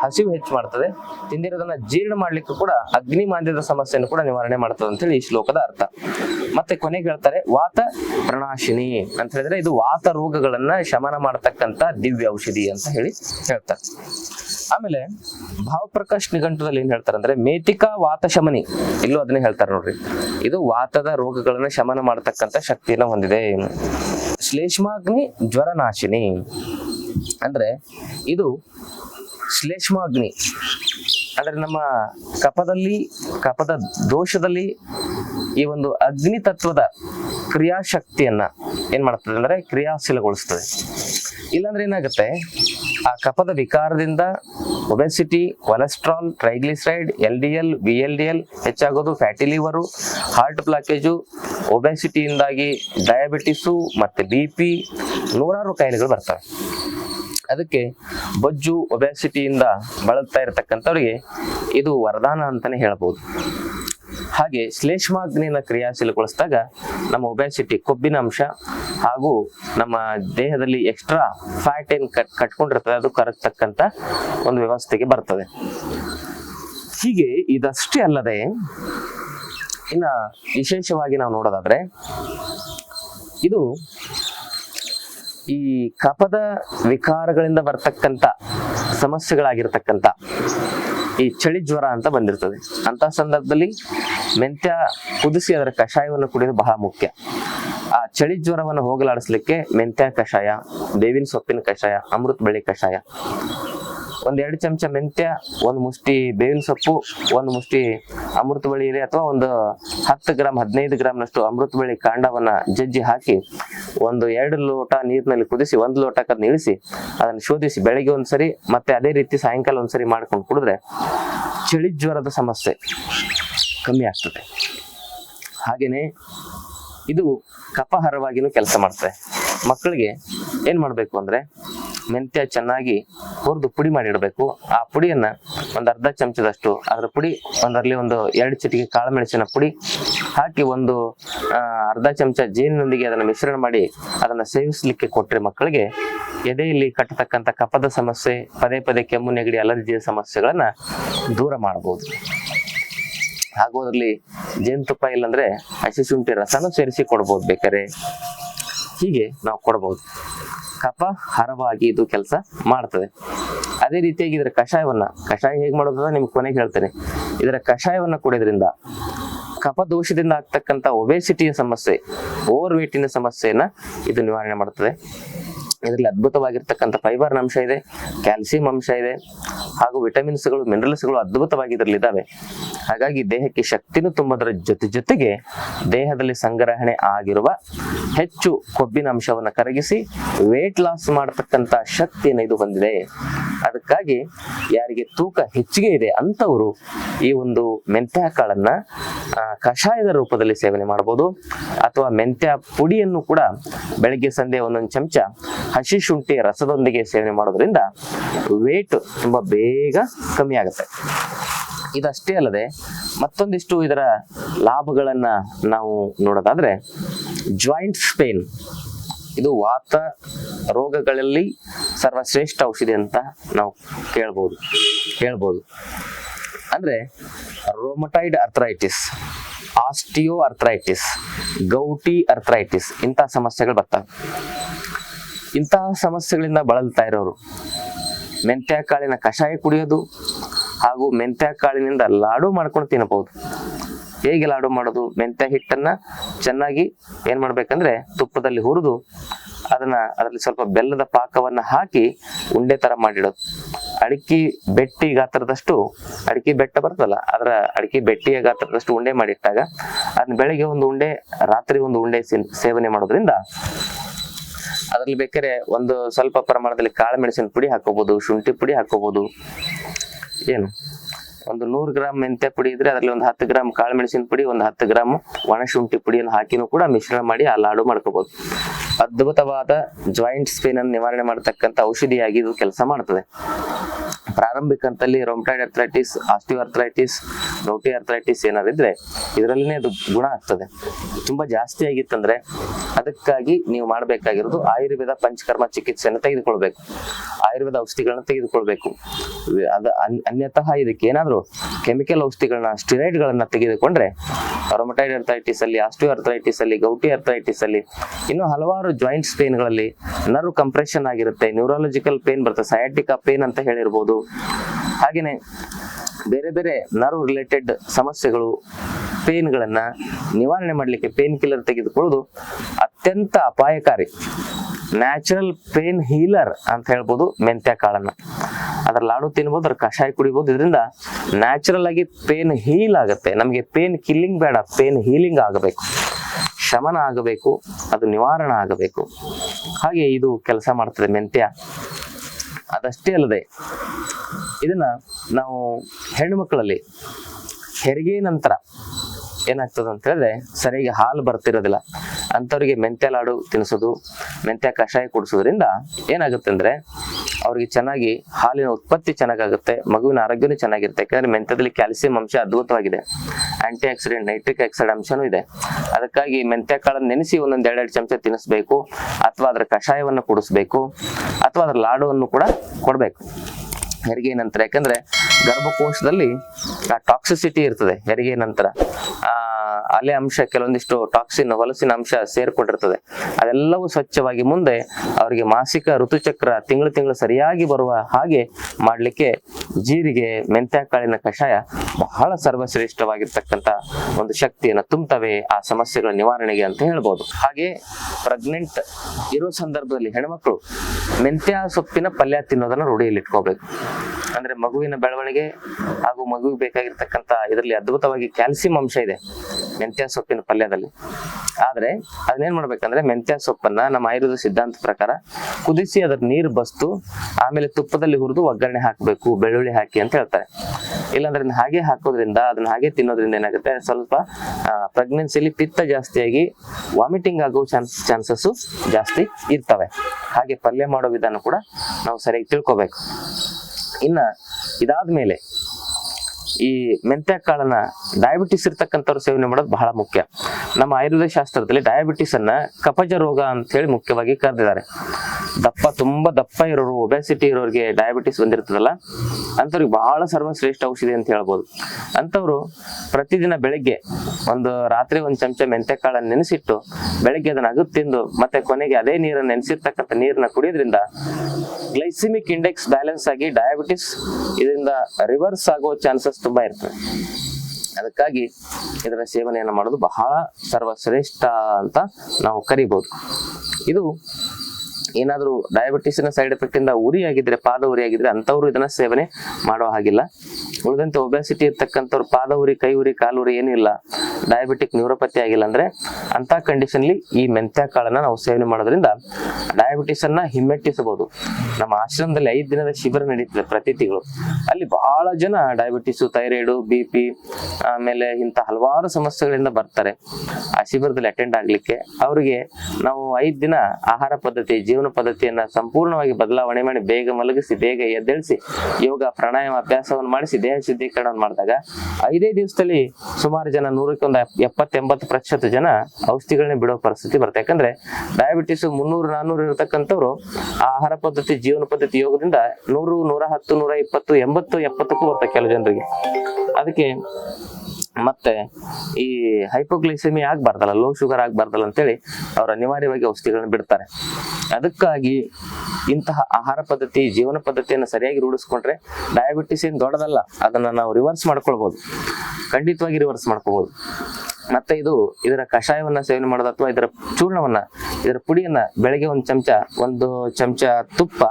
ಹಸಿವು ಹೆಚ್ಚು ಮಾಡ್ತದೆ. ತಿಂದಿರೋದನ್ನ ಜೀರ್ಣ ಮಾಡ್ಲಿಕ್ಕೂ ಕೂಡ ಅಗ್ನಿ ಮಾಂದ್ಯದ ಸಮಸ್ಯೆಯನ್ನು ಕೂಡ ನಿವಾರಣೆ ಮಾಡ್ತದೆ ಅಂತ ಹೇಳಿ ಈ ಶ್ಲೋಕದ ಅರ್ಥ. ಮತ್ತೆ ಕೊನೆಗೆ ಹೇಳ್ತಾರೆ, ವಾತ ಪ್ರಣಾಶಿನಿ ಅಂತ ಹೇಳಿದ್ರೆ ಇದು ವಾತ ರೋಗಗಳನ್ನ ಶಮನ ಮಾಡತಕ್ಕಂತ ದಿವ್ಯ ಔಷಧಿ ಅಂತ ಹೇಳಿ ಹೇಳ್ತಾರೆ. ಆಮೇಲೆ ಭಾವಪ್ರಕಾಶ್ ನಿಘಂಟದಲ್ಲಿ ಏನ್ ಹೇಳ್ತಾರೆ ಅಂದ್ರೆ ಮೇತಿಕಾ ವಾತ ಶಮನಿ. ಇಲ್ಲೂ ಅದನ್ನೇ ಹೇಳ್ತಾರೆ ನೋಡ್ರಿ. ಇದು ವಾತದ ರೋಗಗಳನ್ನ ಶಮನ ಮಾಡತಕ್ಕಂತ ಶಕ್ತಿಯನ್ನ ಹೊಂದಿದೆ. ಶ್ಲೇಷ್ಮಾಗ್ನಿ ಜ್ವರನಾಶಿನಿ. ಅಂದರೆ ಇದು ಶ್ಲೇಷ್ಮಾಗ್ನಿ. ಅಂದರೆ ನಮ್ಮ ಕಪದಲ್ಲಿ, ಕಪದ ದೋಷದಲ್ಲಿ ಈ ಒಂದು ಅಗ್ನಿ ತತ್ವದ ಕ್ರಿಯಾಶಕ್ತಿಯನ್ನ ಏನ್ ಮಾಡ್ತದೆ ಅಂದ್ರೆ ಕ್ರಿಯಾಶೀಲಗೊಳಿಸ್ತದೆ. ಇಲ್ಲಾಂದ್ರೆ ಏನಾಗುತ್ತೆ? ಆ ಕಪದ ವಿಕಾರದಿಂದ obesity, cholesterol triglyceride L D L, B L D L ಹೆಚ್ಚಾಗೋದು, fatty liver, heart blockage ಒಬೆಸಿಟಿಯಿಂದಾಗಿ ಡಯಾಬಿಟಿಸು ಮತ್ತು ಬಿ ಪಿ ನೂರಾರು ಕಾಯಿಲೆಗಳು ಬರ್ತವೆ. ಅದಕ್ಕೆ ಬೊಜ್ಜು ಒಬೆಸಿಟಿಯಿಂದ ಬಳಲ್ತಾ ಇರತಕ್ಕಂಥವ್ರಿಗೆ ಇದು ವರದಾನ ಅಂತಲೇ ಹೇಳ್ಬೋದು. ಹಾಗೆ ಶ್ಲೇಷ್ಮಾಗ್ನಿನ ಕ್ರಿಯಾಶೀಲಗೊಳಿಸಿದಾಗ ನಮ್ಮ ಒಬೆಸಿಟಿ ಕೊಬ್ಬಿನ ಅಂಶ ಹಾಗೂ ನಮ್ಮ ದೇಹದಲ್ಲಿ ಎಕ್ಸ್ಟ್ರಾ ಫ್ಯಾಟ್ ಏನು ಕಟ್ ಕಟ್ಕೊಂಡಿರ್ತದೆ ಅದು ಕರಗ್ತಕ್ಕಂಥ ಒಂದು ವ್ಯವಸ್ಥೆಗೆ ಬರ್ತದೆ. ಹೀಗೆ ಇದಷ್ಟೇ ಅಲ್ಲದೆ ಇನ್ನ ವಿಶೇಷವಾಗಿ ನಾವು ನೋಡೋದಾದ್ರೆ, ಇದು ಈ ಕಪದ ವಿಕಾರಗಳಿಂದ ಬರ್ತಕ್ಕಂಥ ಸಮಸ್ಯೆಗಳಾಗಿರ್ತಕ್ಕಂಥ ಈ ಚಳಿ ಜ್ವರ ಅಂತ ಬಂದಿರ್ತದೆ. ಅಂತ ಸಂದರ್ಭದಲ್ಲಿ ಮೆಂತ್ಯ ಕುದಿಸಿ ಅದರ ಕಷಾಯವನ್ನು ಕುಡಿಯೋದು ಬಹಳ ಮುಖ್ಯ. ಆ ಚಳಿ ಜ್ವರವನ್ನು ಹೋಗಲಾಡಿಸ್ಲಿಕ್ಕೆ ಮೆಂತ್ಯ ಕಷಾಯ, ಬೇವಿನ ಸೊಪ್ಪಿನ ಕಷಾಯ, ಅಮೃತ ಬಳ್ಳಿ ಕಷಾಯ ಒಂದ್ ಎರಡು ಚಮಚ ಮೆಂತ್ಯ, ಒಂದು ಮುಷ್ಟಿ ಬೇವಿನ ಸೊಪ್ಪು, ಒಂದು ಮುಷ್ಟಿ ಅಮೃತ ಬಳ್ಳಿ ಇದೆ ಅಥವಾ ಒಂದು ಹತ್ತು ಗ್ರಾಮ್ ಹದಿನೈದು ಗ್ರಾಮ್ನಷ್ಟು ಅಮೃತ ಬಳ್ಳಿ ಕಾಂಡವನ್ನ ಜಜ್ಜಿ ಹಾಕಿ ಒಂದು ಎರಡು ಲೋಟ ನೀರಿನಲ್ಲಿ ಕುದಿಸಿ, ಒಂದು ಲೋಟಕ್ಕೆ ಅದನ್ನ ಇಳಿಸಿ ಅದನ್ನ ಶೋಧಿಸಿ ಬೆಳಗ್ಗೆ ಒಂದ್ಸರಿ ಮತ್ತೆ ಅದೇ ರೀತಿ ಸಾಯಂಕಾಲ ಒಂದ್ಸರಿ ಮಾಡ್ಕೊಂಡು ಕುಡಿದ್ರೆ ಚಳಿ ಜ್ವರದ ಸಮಸ್ಯೆ ಕಮ್ಮಿ ಆಗ್ತದೆ. ಹಾಗೇನೆ ಇದು ಕಪಹರವಾಗಿನೂ ಕೆಲಸ ಮಾಡ್ತದೆ. ಮಕ್ಕಳಿಗೆ ಏನ್ ಮಾಡ್ಬೇಕು ಅಂದ್ರೆ ಮೆಂತ್ಯ ಚೆನ್ನಾಗಿ ಹುರಿದು ಪುಡಿ ಮಾಡಿಡಬೇಕು. ಆ ಪುಡಿಯನ್ನ ಒಂದು ಅರ್ಧ ಚಮಚದಷ್ಟು ಅದರ ಪುಡಿ ಒಂದರಲ್ಲಿ ಒಂದು ಎರಡು ಚಿಟಿಕೆ ಕಾಳು ಮೆಣಸಿನ ಪುಡಿ ಹಾಕಿ ಒಂದು ಅರ್ಧ ಚಮಚ ಜೇನಿನೊಂದಿಗೆ ಅದನ್ನ ಮಿಶ್ರಣ ಮಾಡಿ ಅದನ್ನ ಸೇವಿಸಲಿಕ್ಕೆ ಕೊಟ್ಟರೆ ಮಕ್ಕಳಿಗೆ ಎದೆಯಲ್ಲಿ ಕಟ್ಟತಕ್ಕಂಥ ಕಫದ ಸಮಸ್ಯೆ, ಪದೇ ಪದೇ ಕೆಮ್ಮು, ನೆಗಡಿ, ಅಲರ್ಜಿಯ ಸಮಸ್ಯೆಗಳನ್ನ ದೂರ ಮಾಡಬಹುದು ಹಾಗೂ ಅದರಲ್ಲಿ ಜೇನುತುಪ್ಪ ಇಲ್ಲಾಂದ್ರೆ ಹಸಿ ಶುಂಠಿ ರಸನೂ ಸೇರಿಸಿ ಕೊಡ್ಬೋದು ಬೇಕಾರೆ ಹೀಗೆ ನಾವು ಕೊಡಬಹುದು ಕಫ ಹರವಾಗಿ ಇದು ಕೆಲಸ ಮಾಡ್ತದೆ. ಅದೇ ರೀತಿಯಾಗಿ ಇದರ ಕಷಾಯವನ್ನ, ಕಷಾಯ ಹೇಗೆ ಮಾಡೋದು ನಿಮ್ಗೆ ಕೊನೆಗೆ ಹೇಳ್ತೇನೆ. ಇದರ ಕಷಾಯವನ್ನ ಕುಡಿಯೋದ್ರಿಂದ ಕಫ ದೋಷದಿಂದ ಆಗ್ತಕ್ಕಂಥ ಒಬೆಸಿಟಿಯ ಸಮಸ್ಯೆ ಓವರ್ ವೇಟಿನ ಸಮಸ್ಯೆಯನ್ನ ಇದು ನಿವಾರಣೆ ಮಾಡುತ್ತದೆ ಇದರಲ್ಲಿ ಅದ್ಭುತವಾಗಿರ್ತಕ್ಕಂಥ ಫೈಬರ್ ಅಂಶ ಇದೆ ಕ್ಯಾಲ್ಸಿಯಂ ಅಂಶ ಇದೆ, ಹಾಗೂ ವಿಟಮಿನ್ಸ್ಗಳು ಮಿನರಲ್ಸ್ಗಳು ಅದ್ಭುತವಾಗಿ ಇದರಲ್ಲಿ ಇದಾವೆ ಹಾಗಾಗಿ ದೇಹಕ್ಕೆ ಶಕ್ತಿನೂ ತುಂಬೋದರ ಜೊತೆ ಜೊತೆಗೆ ದೇಹದಲ್ಲಿ ಸಂಗ್ರಹಣೆ ಆಗಿರುವ ಹೆಚ್ಚು ಕೊಬ್ಬಿನ ಅಂಶವನ್ನು ಕರಗಿಸಿ ವೇಟ್ ಲಾಸ್ ಮಾಡತಕ್ಕಂಥ ಶಕ್ತಿಯನ್ನು ಇದು ಹೊಂದಿದೆ. ಅದಕ್ಕಾಗಿ ಯಾರಿಗೆ ತೂಕ ಹೆಚ್ಚಿಗೆ ಇದೆ ಅಂತವರು ಈ ಒಂದು ಮೆಂತ್ಯ ಕಾಳನ್ನು ಕಷಾಯದ ರೂಪದಲ್ಲಿ ಸೇವನೆ ಮಾಡಬಹುದು. ಅಥವಾ ಮೆಂತ್ಯ ಪುಡಿಯನ್ನು ಕೂಡ ಬೆಳಗ್ಗೆ ಸಂಜೆ ಒಂದೊಂದು ಚಮಚ ಹಸಿ ಶುಂಠಿ ರಸದೊಂದಿಗೆ ಸೇವನೆ ಮಾಡೋದ್ರಿಂದ ವೇಟ್ ತುಂಬಾ ಬೇಗ ಕಮ್ಮಿ ಆಗುತ್ತೆ. ಇದಷ್ಟೇ ಅಲ್ಲದೆ ಮತ್ತೊಂದಿಷ್ಟು ಇದರ ಲಾಭಗಳನ್ನ ನಾವು ನೋಡೋದಾದ್ರೆ ಜಾಯಿಂಟ್ಸ್ ಪೇನ್ ಇದು ವಾತ ರೋಗಗಳಲ್ಲಿ ಸರ್ವಶ್ರೇಷ್ಠ ಔಷಧಿ ಅಂತ ನಾವು ಕೇಳ್ಬೋದು, ಹೇಳ್ಬೋದು. ಅಂದ್ರೆ rheumatoid arthritis osteoarthritis gouty arthritis ಇಂಥ ಸಮಸ್ಯೆಗಳು ಬರ್ತವೆ. ಇಂತಹ ಸಮಸ್ಯೆಗಳಿಂದ ಬಳಲ್ತಾ ಇರೋರು, ಮೆಂತ್ಯ ಕಾಳಿನ ಕಷಾಯ ಕುಡಿಯೋದು ಹಾಗೂ ಮೆಂತ್ಯ ಕಾಳಿನಿಂದ ಲಾಡು ಮಾಡ್ಕೊಂಡು ತಿನ್ನಬಹುದು. ಹೇಗೆ ಲಾಡು ಮಾಡೋದು? ಮೆಂತ್ಯ ಹಿಟ್ಟನ್ನ ಚೆನ್ನಾಗಿ ಏನ್ ಮಾಡ್ಬೇಕಂದ್ರೆ ತುಪ್ಪದಲ್ಲಿ ಹುರಿದು ಅದನ್ನ ಅದರಲ್ಲಿ ಸ್ವಲ್ಪ ಬೆಲ್ಲದ ಪಾಕವನ್ನ ಹಾಕಿ ಉಂಡೆ ತರ ಮಾಡಿಡೋದು. ಅಡಿಕೆ ಬೆಟ್ಟಿ ಗಾತ್ರದಷ್ಟು ಅಡಿಕೆ ಬೆಟ್ಟ ಬರ್ತದಲ್ಲ, ಅದರ ಅಡಿಕೆ ಬೆಟ್ಟಿಯ ಗಾತ್ರದಷ್ಟು ಉಂಡೆ ಮಾಡಿಟ್ಟಾಗ ಅದನ್ನ ಬೆಳಿಗ್ಗೆ ಒಂದು ಉಂಡೆ, ರಾತ್ರಿ ಒಂದು ಉಂಡೆ ಸೇವನೆ ಮಾಡೋದ್ರಿಂದ ಅದರಲ್ಲಿ ಬೇಕಾದ್ರೆ ಒಂದು ಸ್ವಲ್ಪ ಪ್ರಮಾಣದಲ್ಲಿ ಕಾಳು ಮೆಣಸಿನ ಪುಡಿ ಹಾಕೋಬಹುದು ಶುಂಠಿ ಪುಡಿ ಹಾಕೋಬಹುದು ಏನು? ಒಂದು ನೂರು ಗ್ರಾಮ್ ಮೆಂತ್ಯ ಪುಡಿ ಇದ್ರೆ ಅದರಲ್ಲಿ ಒಂದು ಹತ್ತು ಗ್ರಾಮ್ ಕಾಳು ಮೆಣಸಿನ ಪುಡಿ, ಒಂದು ಹತ್ತು ಗ್ರಾಮ್ ಒಣ ಶುಂಠಿ ಪುಡಿಯನ್ನು ಹಾಕಿನೂ ಕೂಡ ಮಿಶ್ರಣ ಮಾಡಿ ಆ ಲಾಡು ಮಾಡ್ಕೋಬಹುದು ಅದ್ಭುತವಾದ ಜಾಯಿಂಟ್ ಪೇನ್ ಅನ್ನು ನಿವಾರಣೆ ಮಾಡತಕ್ಕಂತ ಔಷಧಿಯಾಗಿ ಇದು ಕೆಲಸ ಮಾಡ್ತದೆ. ಪ್ರಾರಂಭಿಕ ಹಂತದಲ್ಲಿ rheumatoid arthritis osteoarthritis gouty arthritis ಏನಾದಿದ್ರೆ ಇದರಲ್ಲಿನೇ ಅದು ಗುಣ ಆಗ್ತದೆ. ತುಂಬಾ ಜಾಸ್ತಿ ಆಗಿತ್ತಂದ್ರೆ ಅದಕ್ಕಾಗಿ ನೀವು ಮಾಡಬೇಕಾಗಿರೋದು ಆಯುರ್ವೇದ ಪಂಚಕರ್ಮ ಚಿಕಿತ್ಸೆಯನ್ನು ತೆಗೆದುಕೊಳ್ಬೇಕು. ಆಯುರ್ವೇದ ಔಷಧಿಗಳನ್ನ ತೆಗೆದುಕೊಳ್ಬೇಕು. ಅದ ಅನ್- ಅನ್ಯತಃ ಇದಕ್ಕೆ ಏನಾದ್ರು ಕೆಮಿಕಲ್ ಔಷಧಿಗಳನ್ನ ಸ್ಟಿರೈಡ್ಗಳನ್ನ ತೆಗೆದುಕೊಂಡ್ರೆ ರೊಮಟೈಡ್ ಅರ್ಥೈಟಿಸ್ ಅಲ್ಲಿ ಆಸ್ಟಿಯೋ ಅರ್ಥೈಟಿಸ್ ಅಲ್ಲಿ, ಗೌಟಿ ಅರ್ಥೈಟಿಸ್ ಅಲ್ಲಿ, ಇನ್ನು ಹಲವಾರು ಜಾಯಿಂಟ್ಸ್ ಪೇನ್ಗಳಲ್ಲಿ ನರ್ವ್ ಕಂಪ್ರೆಷನ್ ಆಗಿರುತ್ತೆ ನ್ಯೂರಾಲಜಿಕಲ್ ಪೇನ್ ಬರುತ್ತೆ ಸಯಾಟಿಕಾ ಪೇನ್ ಅಂತ ಹೇಳಿರ್ಬೋದು. ಹಾಗೇನೆ ಬೇರೆ ಬೇರೆ ನರ್ವ್ ರಿಲೇಟೆಡ್ ಸಮಸ್ಯೆಗಳು ಪೇನ್ಗಳನ್ನು ನಿವಾರಣೆ ಮಾಡಲಿಕ್ಕೆ ಪೇನ್ ಕಿಲ್ಲರ್ ತೆಗೆದುಕೊಳ್ಳೋದು ಅತ್ಯಂತ ಅಪಾಯಕಾರಿ. ನ್ಯಾಚುರಲ್ ಪೇನ್ ಹೀಲರ್ ಅಂತ ಹೇಳ್ಬೋದು ಮೆಂತ್ಯ ಕಾಳನ್ನ. ಅದ್ರ ಲಾಡು ತಿನ್ಬೋದು, ಅದ್ರ ಕಷಾಯ ಕುಡಿಬಹುದು ಇದರಿಂದ ನ್ಯಾಚುರಲ್ ಆಗಿ ಪೇನ್ ಹೀಲ್ ಆಗುತ್ತೆ. ನಮಗೆ ಪೇನ್ ಕಿಲ್ಲಿಂಗ್ ಬೇಡ, ಪೇನ್ ಹೀಲಿಂಗ್ ಆಗಬೇಕು. ಶಮನ ಆಗಬೇಕು, ಅದು ನಿವಾರಣ ಆಗಬೇಕು. ಹಾಗೆ ಇದು ಕೆಲಸ ಮಾಡ್ತದೆ ಮೆಂತ್ಯ. ಅದಷ್ಟೇ ಅಲ್ಲದೆ ಇದನ್ನ ನಾವು ಹೆಣ್ಣು ಮಕ್ಕಳಲ್ಲಿ ಹೆರಿಗೆ ನಂತರ ಏನಾಗ್ತದೆ ಅಂತ ಹೇಳಿದ್ರೆ ಸರಿಯಾಗಿ ಹಾಲು ಬರ್ತಿರೋದಿಲ್ಲ. ಅಂಥವ್ರಿಗೆ ಮೆಂತ್ಯ ಲಾಡು ತಿನ್ನಿಸೋದು, ಮೆಂತ್ಯ ಕಷಾಯ ಕುಡಿಸೋದ್ರಿಂದ ಏನಾಗುತ್ತೆ ಅಂದರೆ ಅವ್ರಿಗೆ ಚೆನ್ನಾಗಿ ಹಾಲಿನ ಉತ್ಪತ್ತಿ ಚೆನ್ನಾಗಾಗುತ್ತೆ, ಮಗುವಿನ ಆರೋಗ್ಯನೂ ಚೆನ್ನಾಗಿರುತ್ತೆ. ಯಾಕಂದ್ರೆ ಮೆಂತ್ಯದಲ್ಲಿ ಕ್ಯಾಲ್ಸಿಯಂ ಅಂಶ ಅದ್ಭುತವಾಗಿದೆ. ಆಂಟಿ ಆಕ್ಸಿಡೆಂಟ್ ನೈಟ್ರಿಕ್ ಆಕ್ಸೈಡ್ ಅಂಶನೂ ಇದೆ. ಅದಕ್ಕಾಗಿ ಮೆಂತ್ಯ ಕಾಳನ್ನು ನೆನೆಸಿ ಒಂದೊಂದು ಎರಡೆರಡು ಚಮಚ ತಿನ್ನಿಸ್ಬೇಕು, ಅಥವಾ ಅದರ ಕಷಾಯವನ್ನು ಕುಡಿಸ್ಬೇಕು, ಅಥವಾ ಅದರ ಲಾಡುವನ್ನು ಕೂಡ ಕೊಡಬೇಕು. ಹೆರಿಗೆ ನಂತರ ಯಾಕಂದ್ರೆ ಗರ್ಭಕೋಶದಲ್ಲಿ ಟಾಕ್ಸಿಸಿಟಿ ಇರ್ತದೆ, ಹೆರಿಗೆ ನಂತರ. ಅಲೆ ಅಂಶ ಕೆಲವೊಂದಿಷ್ಟು ಟಾಕ್ಸಿನ್ ಹೊಲಸಿನ ಅಂಶ ಸೇರ್ಕೊಂಡಿರ್ತದೆ. ಅದೆಲ್ಲವೂ ಸ್ವಚ್ಛವಾಗಿ ಮುಂದೆ ಅವರಿಗೆ ಮಾಸಿಕ ಋತುಚಕ್ರ ತಿಂಗಳು ತಿಂಗಳು ಸರಿಯಾಗಿ ಬರುವ ಹಾಗೆ ಮಾಡಲಿಕ್ಕೆ ಜೀರಿಗೆ ಮೆಂತ್ಯ ಕಾಳಿನ ಕಷಾಯ ಬಹಳ ಸರ್ವಶ್ರೇಷ್ಠವಾಗಿರ್ತಕ್ಕಂಥ ಒಂದು ಶಕ್ತಿಯನ್ನು ತುಂಬುತ್ತವೆ ಆ ಸಮಸ್ಯೆಗಳ ನಿವಾರಣೆಗೆ ಅಂತ ಹೇಳ್ಬೋದು. ಹಾಗೆ ಪ್ರೆಗ್ನೆಂಟ್ ಇರೋ ಸಂದರ್ಭದಲ್ಲಿ ಹೆಣ್ಮಕ್ಳು ಮೆಂತ್ಯ ಸೊಪ್ಪಿನ ಪಲ್ಯ ತಿನ್ನೋದನ್ನ ರೂಢಿಯಲ್ಲಿ ಇಟ್ಕೋಬೇಕು. ಅಂದ್ರೆ ಮಗುವಿನ ಬೆಳವಣಿಗೆ ಹಾಗೂ ಮಗುವಿಗೆ ಬೇಕಾಗಿರ್ತಕ್ಕಂಥ ಇದರಲ್ಲಿ ಅದ್ಭುತವಾಗಿ ಕ್ಯಾಲ್ಸಿಯಂ ಅಂಶ ಇದೆ. ಮೆಂತ್ಯ ಸೊಪ್ಪಿನ ಪಲ್ಯದಲ್ಲಿ. ಆದ್ರೆ ಅದನ್ನೇನ್ ಮಾಡ್ಬೇಕಂದ್ರೆ ಮೆಂತ್ಯ ಸೊಪ್ಪನ್ನ ನಮ್ಮ ಆಯುರ್ವೇದ ಸಿದ್ಧಾಂತ ಪ್ರಕಾರ ಕುದಿಸಿ ಅದರ ನೀರು ಬಸ್ತು, ಆಮೇಲೆ ತುಪ್ಪದಲ್ಲಿ ಹುರಿದು ಒಗ್ಗರಣೆ ಹಾಕಬೇಕು, ಬೆಳ್ಳುಳ್ಳಿ ಹಾಕಿ ಅಂತ ಹೇಳ್ತಾರೆ. ಇಲ್ಲಾಂದ್ರೆ ಹಾಗೆ ಹಾಕೋದ್ರಿಂದ, ಅದನ್ನ ಹಾಗೆ ತಿನ್ನೋದ್ರಿಂದ ಏನಾಗುತ್ತೆ, ಸ್ವಲ್ಪ ಪ್ರೆಗ್ನೆನ್ಸಿಲಿ ಪಿತ್ತ ಜಾಸ್ತಿಯಾಗಿ ವಾಮಿಟಿಂಗ್ ಆಗೋ ಚಾನ್ಸ್ ಚಾನ್ಸಸ್ ಜಾಸ್ತಿ ಇರ್ತವೆ. ಹಾಗೆ ಪಲ್ಯ ಮಾಡೋ ವಿಧಾನ ಕೂಡ ನಾವು ಸರಿಯಾಗಿ ತಿಳ್ಕೊಬೇಕು. ಇನ್ನ ಇದಾದ್ಮೇಲೆ ಈ ಮೆಂತ್ಯ ಕಾಳನ್ನ ಡಯಾಬಿಟಿಸ್ ಇರ್ತಕ್ಕಂಥವ್ರು ಸೇವನೆ ಮಾಡೋದು ಬಹಳ ಮುಖ್ಯ. ನಮ್ಮ ಆಯುರ್ವೇದ ಶಾಸ್ತ್ರದಲ್ಲಿ ಡಯಾಬಿಟಿಸ್ ಅನ್ನ ಕಪಜ ರೋಗ ಅಂತ ಹೇಳಿ ಮುಖ್ಯವಾಗಿ ಕರೆದಿದ್ದಾರೆ. ದಪ್ಪ ತುಂಬಾ ದಪ್ಪ ಇರೋರು ಒಬೆಸಿಟಿ ಇರೋರಿಗೆ ಡಯಾಬಿಟಿಸ್ ಬಂದಿರ್ತದಲ್ಲ, ಅಂಥವ್ರಿಗೆ ಬಹಳ ಸರ್ವಶ್ರೇಷ್ಠ ಔಷಧಿ ಅಂತ ಹೇಳ್ಬೋದು. ಅಂಥವ್ರು ಪ್ರತಿದಿನ ಬೆಳಗ್ಗೆ ಒಂದು ರಾತ್ರಿ ಒಂದು ಚಮಚ ಮೆಂತೆ ಕಾಳನ್ನ ನೆನೆಸಿಟ್ಟು ಬೆಳಗ್ಗೆ ಅದನ್ನ ಅಗದು ತಿಂದು ಮತ್ತೆ ಕೊನೆಗೆ ಅದೇ ನೀರನ್ನು ನೆನೆಸಿರ್ತಕ್ಕಂಥ ನೀರನ್ನ ಕುಡಿಯೋದ್ರಿಂದ ಗ್ಲೈಸಿಮಿಕ್ ಇಂಡೆಕ್ಸ್ ಬ್ಯಾಲೆನ್ಸ್ ಆಗಿ ಡಯಾಬಿಟಿಸ್ ಇದರಿಂದ ರಿವರ್ಸ್ ಆಗೋ ಚಾನ್ಸಸ್ ತುಂಬಾ ಇರ್ತದೆ ಅದಕ್ಕಾಗಿ ಇದರ ಸೇವನೆಯನ್ನು ಮಾಡೋದು ಬಹಳ ಸರ್ವಶ್ರೇಷ್ಠ ಅಂತ ನಾವು ಕರಿಬಹುದು ಇದು ಏನಾದರೂ ಡಯಾಬಿಟಿಸ್ನ ಸೈಡ್ ಎಫೆಕ್ಟ್ ಇಂದ ಉರಿ ಆಗಿದ್ರೆ, ಪಾದ ಉರಿ ಆಗಿದ್ರೆ ಅಂಥವ್ರು ಇದನ್ನ ಸೇವನೆ ಮಾಡೋ ಹಾಗಿಲ್ಲ. ಉಳಿದಂತೆ ಒಬೆಸಿಟಿ ಇರ್ತಕ್ಕಂಥವ್ರು ಪಾದ ಉರಿ, ಕೈ ಉರಿ, ಕಾಲು ಉರಿ ಏನಿಲ್ಲ ಡಯಾಬಿಟಿಕ್ ನ್ಯೂರೋಪತಿ ಆಗಿಲ್ಲ ಅಂದ್ರೆ ಅಂತ ಕಂಡೀಷನ್ಲಿ ಈ ಮೆಂತ್ಯ ಕಾಳನ್ನ ನಾವು ಸೇವನೆ ಮಾಡೋದ್ರಿಂದ ಡಯಾಬಿಟಿಸ್ ಅನ್ನ ಹಿಮ್ಮೆಟ್ಟಿಸಬಹುದು. ನಮ್ಮ ಆಶ್ರಮದಲ್ಲಿ ಐದು ದಿನದ ಶಿಬಿರ ನಡೀತದೆ ಪ್ರತಿ ತಿಂಗಳು. ಅಲ್ಲಿ ಬಹಳ ಜನ ಡಯಾಬಿಟಿಸ್ ಥೈರಾಯ್ಡ್ ಬಿ ಪಿ ಆಮೇಲೆ ಇಂತ ಹಲವಾರು ಸಮಸ್ಯೆಗಳಿಂದ ಬರ್ತಾರೆ. ಆ ಶಿಬಿರದಲ್ಲಿ ಅಟೆಂಡ್ ಆಗ್ಲಿಕ್ಕೆ. ಅವರಿಗೆ ನಾವು ಐದು ದಿನ ಆಹಾರ ಪದ್ಧತಿ, ಜೀವನ ಪದ್ಧತಿಯನ್ನ ಸಂಪೂರ್ಣವಾಗಿ ಬದಲಾವಣೆ ಮಾಡಿ ಬೇಗ ಮಲಗಿಸಿ, ಬೇಗ ಎದ್ದೇಳಿಸಿ, ಯೋಗ, ಪ್ರಾಣಾಯಾಮ ಅಭ್ಯಾಸವನ್ನು ಮಾಡಿಸಿ, ದೇಹ ಶುದ್ಧೀಕರಣ ಮಾಡಿದಾಗ ಐದೇ ದಿವಸದಲ್ಲಿ ಸುಮಾರು ಜನ ನೂರಕ್ಕೆ ಒಂದು ಎಪ್ಪತ್ತೆಂಬತ್ತು ಪ್ರತಿಶತ ಜನ ಔಷಧಿಗಳನ್ನ ಬಿಡೋ ಪರಿಸ್ಥಿತಿ ಬರುತ್ತೆ. ಯಾಕಂದ್ರೆ ಡಯಾಬಿಟಿಸ್ ಮುನ್ನೂರು, ನಾನ್ನೂರು ಇರತಕ್ಕಂಥವ್ರು ಆಹಾರ ಪದ್ಧತಿ, ಜೀವನ ಪದ್ಧತಿ ಯೋಗದಿಂದ ನೂರು ನೂರ ಹತ್ತು ನೂರ ಇಪ್ಪತ್ತು ಎಂಬತ್ತು, ಎಪ್ಪತ್ತಕ್ಕೂ ಬರುತ್ತೆ ಕೆಲವು ಜನರಿಗೆ. ಅದಕ್ಕೆ ಮತ್ತೆ ಈ ಹೈಪೋಗ್ಲಿಸಿಮಿ ಆಗ್ಬಾರ್ದಲ್ಲ ಲೋ ಶುಗರ್ ಆಗ್ಬಾರ್ದಲ್ಲ ಅಂತೇಳಿ ಅವ್ರು ಅನಿವಾರ್ಯವಾಗಿ ಔಷಧಿಗಳನ್ನ ಬಿಡ್ತಾರೆ. ಅದಕ್ಕಾಗಿ ಇಂತಹ ಆಹಾರ ಪದ್ಧತಿ, ಜೀವನ ಪದ್ಧತಿಯನ್ನು ಸರಿಯಾಗಿ ರೂಢಿಸ್ಕೊಂಡ್ರೆ ಡಯಾಬಿಟಿಸ್ ಏನು ದೊಡ್ಡದಲ್ಲ, ಅದನ್ನ ನಾವು ರಿವರ್ಸ್ ಮಾಡ್ಕೊಳ್ಬಹುದು ಖಂಡಿತವಾಗಿ ರಿವರ್ಸ್ ಮಾಡ್ಕೋಬಹುದು ಮತ್ತೆ ಇದು ಇದರ ಕಷಾಯವನ್ನ ಸೇವನೆ ಮಾಡೋದು ಅಥವಾ ಇದರ ಚೂರ್ಣವನ್ನ, ಇದರ ಪುಡಿಯನ್ನ ಬೆಳಗ್ಗೆ ಒಂದ್ ಚಮಚ, ಒಂದು ಚಮಚ ತುಪ್ಪ,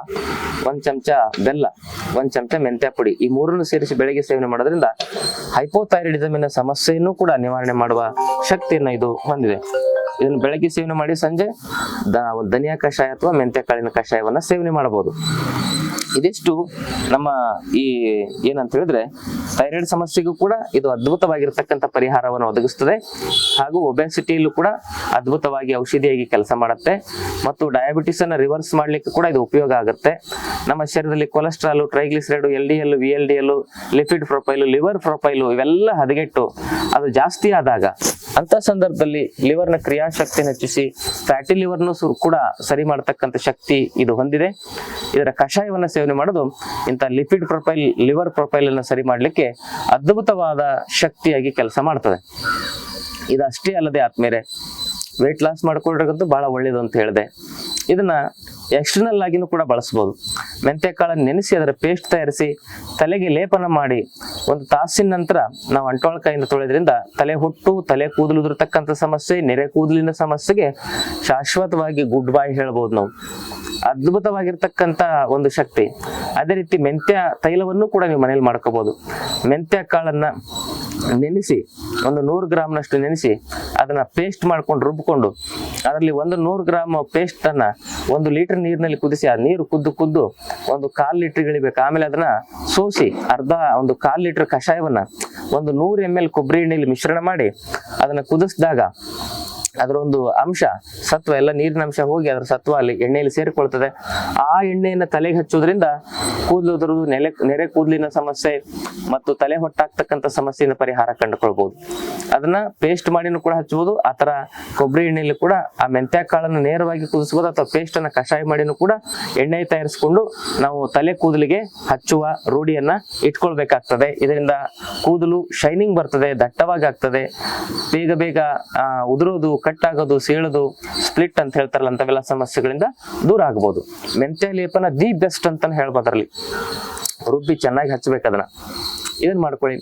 ಒಂದ್ ಚಮಚ ಬೆಲ್ಲ, ಒಂದ್ ಚಮಚ ಮೆಂತ್ಯ ಪುಡಿ ಈ ಮೂರನ್ನು ಸೇರಿಸಿ ಬೆಳಗ್ಗೆ ಸೇವನೆ ಮಾಡೋದ್ರಿಂದ ಹೈಪೋಥೈರಾಯ್ಡಿಸಮಿನ ಸಮಸ್ಯೆಯನ್ನು ಕೂಡ ನಿವಾರಣೆ ಮಾಡುವ ಶಕ್ತಿಯನ್ನ ಇದು ಹೊಂದಿದೆ. ಇದನ್ನು ಬೆಳಗ್ಗೆ ಸೇವನೆ ಮಾಡಿ ಸಂಜೆ ಧನಿಯಾ ಕಷಾಯ ಅಥವಾ ಮೆಂತ್ಯ ಕಾಳಿನ ಕಷಾಯವನ್ನ ಸೇವನೆ ಮಾಡಬಹುದು. ಇದಿಷ್ಟು ನಮ್ಮ ಈ ಏನಂತ ಹೇಳಿದ್ರೆ ಥೈರಾಯ್ಡ್ ಸಮಸ್ಯೆಗೂ ಕೂಡ ಇದು ಅದ್ಭುತವಾಗಿರ್ತಕ್ಕಂಥ ಪರಿಹಾರವನ್ನು ಒದಗಿಸ್ತದೆ. ಹಾಗೂ ಒಬೆಸಿಟಿಯಲ್ಲೂ ಕೂಡ ಅದ್ಭುತವಾಗಿ ಔಷಧಿಯಾಗಿ ಕೆಲಸ ಮಾಡುತ್ತೆ. ಮತ್ತು ಡಯಾಬಿಟಿಸ್ ಅನ್ನು ರಿವರ್ಸ್ ಮಾಡ್ಲಿಕ್ಕೆ ಕೂಡ ಇದು ಉಪಯೋಗ ಆಗುತ್ತೆ. ನಮ್ಮ ಶರೀರದಲ್ಲಿ cholesterol triglyceride L D L V L D L lipid profile liver profile ಇವೆಲ್ಲ ಹದಗೆಟ್ಟು ಅದು ಜಾಸ್ತಿ ಆದಾಗ ಅಂತ ಸಂದರ್ಭದಲ್ಲಿ ಲಿವರ್ನ ಕ್ರಿಯಾಶಕ್ತಿಯನ್ನು ಹೆಚ್ಚಿಸಿ ಫ್ಯಾಟಿ ಲಿವರ್ನು ಕೂಡ ಸರಿ ಮಾಡತಕ್ಕಂಥ ಶಕ್ತಿ ಇದು ಹೊಂದಿದೆ. ಇದರ ಕಷಾಯವನ್ನ ಸೇವನೆ ಮಾಡೋದು. ಇಂಥ ಲಿಪಿಡ್ ಪ್ರೊಫೈಲ್ ಲಿವರ್ ಪ್ರೊಫೈಲ್ ಅನ್ನು ಸರಿ ಮಾಡಲಿಕ್ಕೆ ಅದ್ಭುತವಾದ ಶಕ್ತಿಯಾಗಿ ಕೆಲಸ ಮಾಡ್ತದೆ. ಇದಷ್ಟೇ ಅಲ್ಲದೆ ಆದ್ಮೇಲೆ ವೆಯ್ಟ್ ಲಾಸ್ ಮಾಡ್ಕೊಳ್ರಿಗಂತೂ ಬಹಳ ಒಳ್ಳೇದು ಅಂತ ಹೇಳಿದೆ. ಇದನ್ನ ಎಕ್ಸ್ಟರ್ನಲ್ ಆಗಿನೂ ಕೂಡ ಬಳಸ್ಬೋದು. ಮೆಂತ್ಯ ಕಾಳನ್ನು ನೆನೆಸಿ ಅದರ ಪೇಸ್ಟ್ ತಯಾರಿಸಿ ತಲೆಗೆ ಲೇಪನ ಮಾಡಿ ಒಂದು ತಾಸಿನ ನಂತರ ನಾವು ಅಂಟೋಳಕಾಯಿಂದ ತೊಳೆದ್ರಿಂದ ತಲೆ ಹುಟ್ಟು, ತಲೆ ಕೂದಲು ಉದುರತಕ್ಕಂಥ ಸಮಸ್ಯೆ, ನೆರೆ ಕೂದಲಿನ ಸಮಸ್ಯೆಗೆ ಶಾಶ್ವತವಾಗಿ ಗುಡ್ ಬಾಯ್ ಹೇಳ್ಬೋದು ನಾವು. ಅದ್ಭುತವಾಗಿರ್ತಕ್ಕಂಥ ಒಂದು ಶಕ್ತಿ. ಅದೇ ರೀತಿ ಮೆಂತ್ಯ ತೈಲವನ್ನು ಕೂಡ ನೀವು ಮನೇಲಿ ಮಾಡ್ಕೋಬಹುದು ಮೆಂತ್ಯ ಕಾಳನ್ನ ನೆನೆಸಿ ಒಂದು ನೂರು ಗ್ರಾಮ್ನಷ್ಟು ನೆನೆಸಿ ಅದನ್ನ ಪೇಸ್ಟ್ ಮಾಡ್ಕೊಂಡು ರುಬ್ಕೊಂಡು ಅದರಲ್ಲಿ ಒಂದು ನೂರು ಗ್ರಾಮ್ ಪೇಸ್ಟ್ ಅನ್ನ ಒಂದು ಲೀಟರ್ ನೀರಿನಲ್ಲಿ ಕುದಿಸಿ ಆ ನೀರು ಕುದ್ದು ಕುದ್ದು ಒಂದು ಕಾಲ್ ಲೀಟರ್ ಇಳಿಬೇಕು ಆಮೇಲೆ ಅದನ್ನ ಸೋಸಿ ಅರ್ಧ ಒಂದು ಕಾಲ್ ಲೀಟರ್ ಕಷಾಯವನ್ನ ಒಂದು ನೂರು ಎಂ ಎಲ್ ಕೊಬ್ಬರಿ ಎಣ್ಣೆಯಲ್ಲಿ ಮಿಶ್ರಣ ಮಾಡಿ ಅದನ್ನ ಕುದಿಸಿದಾಗ ಅದರ ಒಂದು ಅಂಶ ಸತ್ವ ಎಲ್ಲ ನೀರಿನ ಅಂಶ ಹೋಗಿ ಅದರ ಸತ್ವ ಅಲ್ಲಿ ಎಣ್ಣೆಯಲ್ಲಿ ಸೇರಿಕೊಳ್ತದೆ. ಆ ಎಣ್ಣೆಯನ್ನು ತಲೆಗೆ ಹಚ್ಚೋದ್ರಿಂದ ಕೂದಲು ಉದುರುವುದು ನೆಲೆ ನೆರೆ ಕೂದಲಿನ ಸಮಸ್ಯೆ ಮತ್ತು ತಲೆ ಹೊಟ್ಟಾಗ್ತಕ್ಕಂಥ ಸಮಸ್ಯೆಯನ್ನು ಪರಿಹಾರ ಕಂಡುಕೊಳ್ಬಹುದು ಅದನ್ನ ಪೇಸ್ಟ್ ಮಾಡಿನೂ ಕೂಡ ಹಚ್ಚಬಹುದು ಆ ತರ ಕೊಬ್ಬರಿ ಎಣ್ಣೆಯಲ್ಲಿ ಕೂಡ ಆ ಮೆಂತ್ಯ ಕಾಳನ್ನು ನೇರವಾಗಿ ಕುದಿಸಬಹುದು ಅಥವಾ ಪೇಸ್ಟ್ ಅನ್ನ ಕಷಾಯ ಮಾಡಿನೂ ಕೂಡ ಎಣ್ಣೆ ತಯಾರಿಸಿಕೊಂಡು ನಾವು ತಲೆ ಕೂದಲಿಗೆ ಹಚ್ಚುವ ರೂಢಿಯನ್ನ ಇಟ್ಕೊಳ್ಬೇಕಾಗ್ತದೆ. ಇದರಿಂದ ಕೂದಲು ಶೈನಿಂಗ್ ಬರ್ತದೆ ದಟ್ಟವಾಗಿ ಆಗ್ತದೆ. ಬೇಗ ಬೇಗ ಆ, ಉದುರೋದು ಕಟ್ಟಾಗೋದು, ಸೀಳೋದು ಸ್ಪ್ಲಿಟ್ ಅಂತ ಹೇಳ್ತಾರಲ್ಲ ಅಂತವೆಲ್ಲ ಸಮಸ್ಯೆಗಳಿಂದ ದೂರ ಆಗ್ಬೋದು. ಮೆಂತ್ಯ ಲೇಪನ ದಿ ಬೆಸ್ಟ್ ಅಂತ ಹೇಳ್ಬೋದ್ರಲ್ಲಿ ರುಬ್ಬಿ ಚೆನ್ನಾಗಿ ಹಚ್ಚಬೇಕು ಅದನ್ನ. ಇದನ್ನ ಮಾಡ್ಕೊಳ್ಳಿ?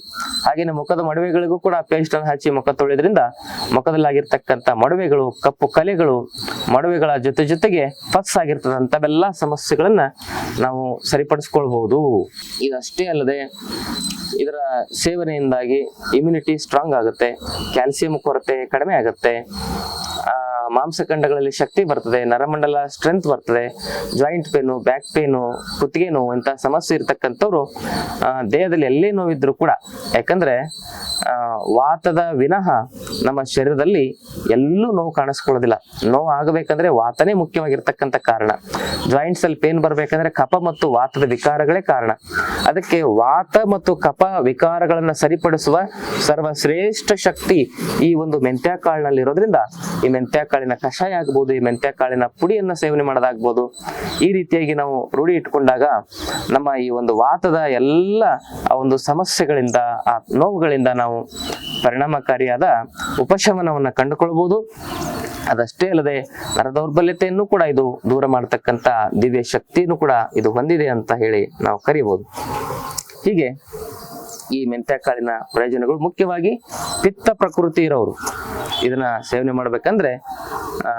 ಹಾಗೇನೆ ಮುಖದ ಮಡವೆಗಳಿಗೂ ಕೂಡ ಪೇಸ್ಟ್ ಅನ್ನು ಹಚ್ಚಿ ಮುಖ ತೊಳೆಯೋದ್ರಿಂದ ಮುಖದಲ್ಲಾಗಿರ್ತಕ್ಕಂಥ ಮಡವೆಗಳು, ಕಪ್ಪು ಕಲೆಗಳು, ಮಡವೆಗಳ ಜೊತೆ ಜೊತೆಗೆ ಫಸ್ ಆಗಿರ್ತದಂಥವೆಲ್ಲ ಸಮಸ್ಯೆಗಳನ್ನ ನಾವು ಸರಿಪಡಿಸ್ಕೊಳ್ಬಹುದು. ಇದಷ್ಟೇ ಅಲ್ಲದೆ ಇದರ ಸೇವನೆಯಿಂದಾಗಿ ಇಮ್ಯುನಿಟಿ ಸ್ಟ್ರಾಂಗ್ ಆಗುತ್ತೆ ಕ್ಯಾಲ್ಸಿಯಂ ಕೊರತೆ ಕಡಿಮೆ ಆಗುತ್ತೆ. ಮಾಂಸಖಂಡಗಳಲ್ಲಿ ಶಕ್ತಿ ಬರ್ತದೆ, ನರಮಂಡಲ ಸ್ಟ್ರೆಂತ್ ಬರ್ತದೆ ಜಾಯಿಂಟ್ ಪೇನು ಬ್ಯಾಕ್ ಪೇನು ಕುತ್ತಿಗೆ ನೋವು ಇಂತಹ ಸಮಸ್ಯೆ ಇರ್ತಕ್ಕಂಥವ್ರು ದೇಹದಲ್ಲಿ ಎಲ್ಲೇ ನೋವಿದ್ರು ಕೂಡ, ಯಾಕಂದ್ರೆ ವಾತದ ವಿನಃ ನಮ್ಮ ಶರೀರದಲ್ಲಿ ಎಲ್ಲೂ ನೋವು ಕಾಣಿಸ್ಕೊಳ್ಳೋದಿಲ್ಲ. ನೋವು ಆಗಬೇಕಂದ್ರೆ ವಾತನೇ ಮುಖ್ಯವಾಗಿರ್ತಕ್ಕಂಥ ಕಾರಣ. ಜಾಯಿಂಟ್ಸ್ ಅಲ್ಲಿ ಪೇನ್ ಬರಬೇಕಂದ್ರೆ ಕಪ ಮತ್ತು ವಾತದ ವಿಕಾರಗಳೇ ಕಾರಣ. ಅದಕ್ಕೆ ವಾತ ಮತ್ತು ಕಪ ವಿಕಾರಗಳನ್ನ ಸರಿಪಡಿಸುವ ಸರ್ವಶ್ರೇಷ್ಠ ಶಕ್ತಿ ಈ ಒಂದು ಮೆಂತ್ಯ ಇರೋದ್ರಿಂದ ಈ ಮೆಂತ್ಯ ಕಾಳಿನ ಕಷಾಯ ಆಗ್ಬೋದು, ಈ ಮೆಂತ್ಯ ಕಾಳಿನ ಪುಡಿಯನ್ನ ಸೇವನೆ ಮಾಡೋದಾಗ್ಬೋದು. ಈ ರೀತಿಯಾಗಿ ನಾವು ರೂಢಿ ಇಟ್ಕೊಂಡಾಗ ನಮ್ಮ ಈ ಒಂದು ವಾತದ ಎಲ್ಲ ಆ ಒಂದು ಸಮಸ್ಯೆಗಳಿಂದ, ಆ ನೋವುಗಳಿಂದ ನಾವು ಪರಿಣಾಮಕಾರಿಯಾದ ಉಪಶಮನವನ್ನ ಕಂಡುಕೊಳ್ಬಹುದು ಅದಷ್ಟೇ ಅಲ್ಲದೆ ನರ ದೌರ್ಬಲ್ಯತೆಯನ್ನು ಕೂಡ ಇದು ದೂರ ಮಾಡತಕ್ಕಂತ ದಿವ್ಯ ಶಕ್ತಿಯನ್ನು ಕೂಡ ಇದು ಹೊಂದಿದೆ ಅಂತ ಹೇಳಿ ನಾವು ಕರಿಬಹುದು ಹೀಗೆ ಈ ಮೆಂತ್ಯ ಕಾಳಿನ ಪ್ರಯೋಜನಗಳು ಮುಖ್ಯವಾಗಿ ಪಿತ್ತ ಪ್ರಕೃತಿ ಇರೋರು ಇದನ್ನ ಸೇವನೆ ಮಾಡ್ಬೇಕಂದ್ರೆ, ಆ,